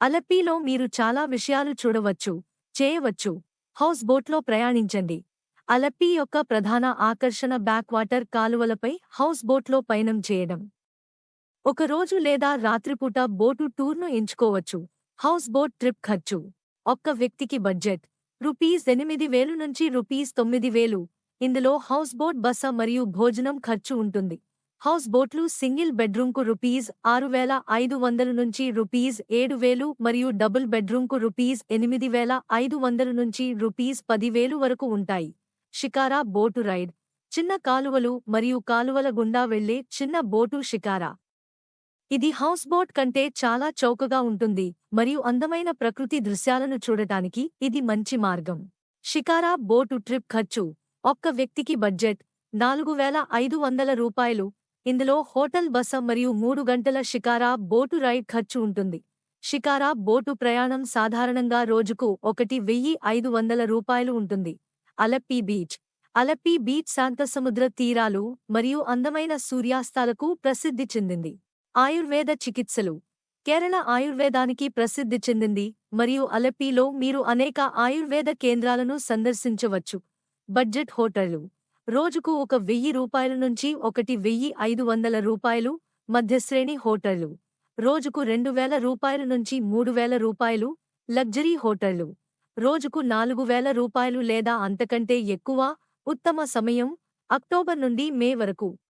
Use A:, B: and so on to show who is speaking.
A: అలప్పీలో మీరు చాలా విషయాలు చూడవచ్చు చేయవచ్చు. హౌస్ బోట్లో ప్రయాణించండి. అలప్పీ యొక్క ప్రధాన ఆకర్షణ బ్యాక్వాటర్ కాలువలపై హౌస్ బోట్లో పయనం చేయడం. ఒక రోజు లేదా రాత్రిపూట బోటు టూర్ను ఎంచుకోవచ్చు. హౌస్ బోట్ ట్రిప్ ఖర్చు. ఒక్క వ్యక్తికి బడ్జెట్. రూపీస్ ఎనిమిది వేలు నుంచి రూపీస్ తొమ్మిది వేలు. ఇందులో హౌస్ బోట్ బస మరియు భోజనం ఖర్చు ఉంటుంది. హౌస్ బోట్లు సింగిల్ బెడ్రూమ్కు రూపీస్ ఆరు వేల ఐదు వందల నుంచి రూపీస్ ఏడు వేలు మరియు డబుల్ బెడ్రూమ్కు రూపీస్ ఎనిమిది వేల ఐదు వందల నుంచి రూపీస్ పదివేలు వరకు ఉంటాయి. Shikara boat ride. చిన్న కాలువలు మరియు కాలువల గుండా వెళ్ళే చిన్న బోటు షికారా. ఇది హౌస్ బోట్ కంటే చాలా చౌకగా ఉంటుంది మరియు అందమైన ప్రకృతి దృశ్యాలను చూడటానికి ఇది మంచి మార్గం. షికారా బోటు ట్రిప్ ఖర్చు. ఒక్క వ్యక్తికి బడ్జెట్ నాలుగు వేల ఐదు వందల రూపాయలు ఇందులో హోటల్ బస మరియు మూడు గంటల షికారా బోటు రైడ్ ఖర్చు ఉంటుంది. షికారా బోటు ప్రయాణం సాధారణంగా రోజుకు ఒకటి వెయ్యి ఐదు వందల రూపాయలు ఉంటుంది. అలప్పీ బీచ్. అలప్పీ బీచ్ శాంతసముద్ర తీరాలు మరియు అందమైన సూర్యాస్తాలకు ప్రసిద్ధి చెందింది. ఆయుర్వేద చికిత్సలు. కేరళ ఆయుర్వేదానికి ప్రసిద్ధి చెందింది మరియు అలప్పీలో మీరు అనేక ఆయుర్వేద కేంద్రాలను సందర్శించవచ్చు. బడ్జెట్ హోటళ్ళు. రోజుకు ఒక వెయ్యి రూపాయల నుంచి ఒకటి వెయ్యి ఐదు వందల రూపాయలు మధ్యశ్రేణి హోటళ్ళు రోజుకు రెండు వేల రూపాయల నుంచి మూడు వేల రూపాయలు లగ్జరీ హోటళ్ళు రోజుకు నాలుగు వేల రూపాయలు లేదా అంతకంటే ఎక్కువ ఉత్తమ సమయం అక్టోబర్ నుండి మే వరకు.